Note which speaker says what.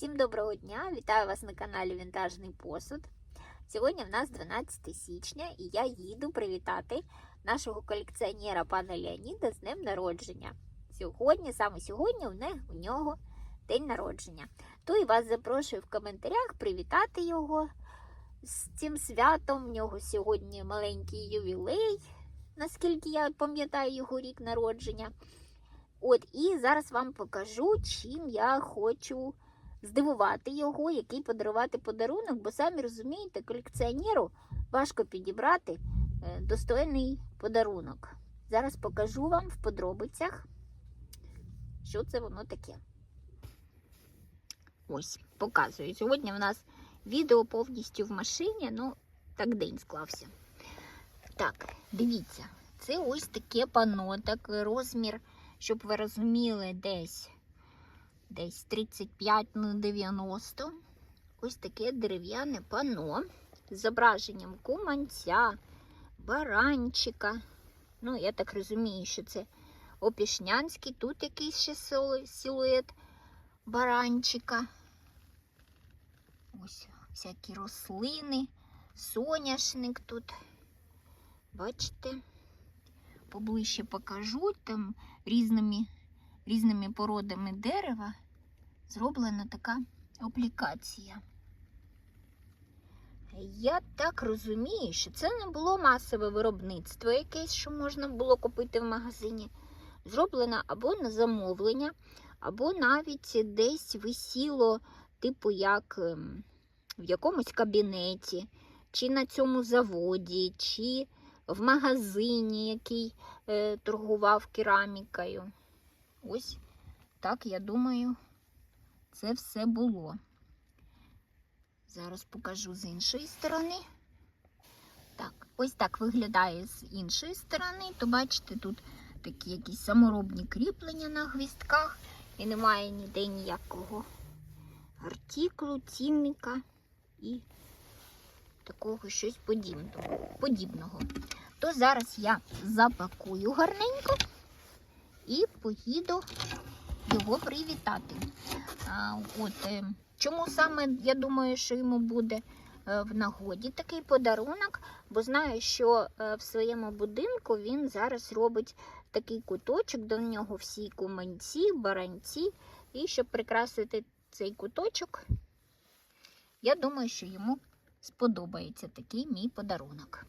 Speaker 1: Всім доброго дня! Вітаю вас на каналі Вінтажний Посуд. Сьогодні в нас 12 січня і я їду привітати нашого колекціонера пана Леоніда з днем народження. Сьогодні, саме сьогодні, у нього день народження. То і вас запрошую в коментарях привітати його з цим святом. В нього сьогодні маленький ювілей, наскільки я пам'ятаю його рік народження. От і зараз вам покажу, чим я хочу здивувати його, який подарувати подарунок, бо самі розумієте, колекціонеру важко підібрати е, достойний подарунок. Зараз покажу вам в подробицях, що це воно таке. Ось, показую. Сьогодні в нас відео повністю в машині, ну, так день склався. Так, дивіться, це ось таке пано, так розмір, щоб ви розуміли, десь десь 35 на 90. Ось таке дерев'яне пано з зображенням куманця, баранчика. Ну, я так розумію, що це опішнянський. Тут якийсь ще силует баранчика. Ось всякі рослини, соняшник тут. Бачите? Поближче покажу там різними різними породами дерева зроблена така аплікація. Я так розумію, що це не було масове виробництво якесь, що можна було купити в магазині. Зроблено або на замовлення, або навіть десь висіло, типу, як ем, в якомусь кабінеті, чи на цьому заводі, чи в магазині, який е, торгував керамікою. Ось так, я думаю, це все було. Зараз покажу з іншої сторони. Так, ось так виглядає з іншої сторони. То бачите, тут такі якісь саморобні кріплення на гвістках і немає ніде ніякого артиклу, цінника і такого щось подібного. подібного. То зараз я запакую гарненько і поїду його привітати. А, от, е, чому саме я думаю, що йому буде е, в нагоді такий подарунок, бо знаю, що е, в своєму будинку він зараз робить такий куточок, до нього всі куманці, баранці. І щоб прикрасити цей куточок, я думаю, що йому сподобається такий мій подарунок.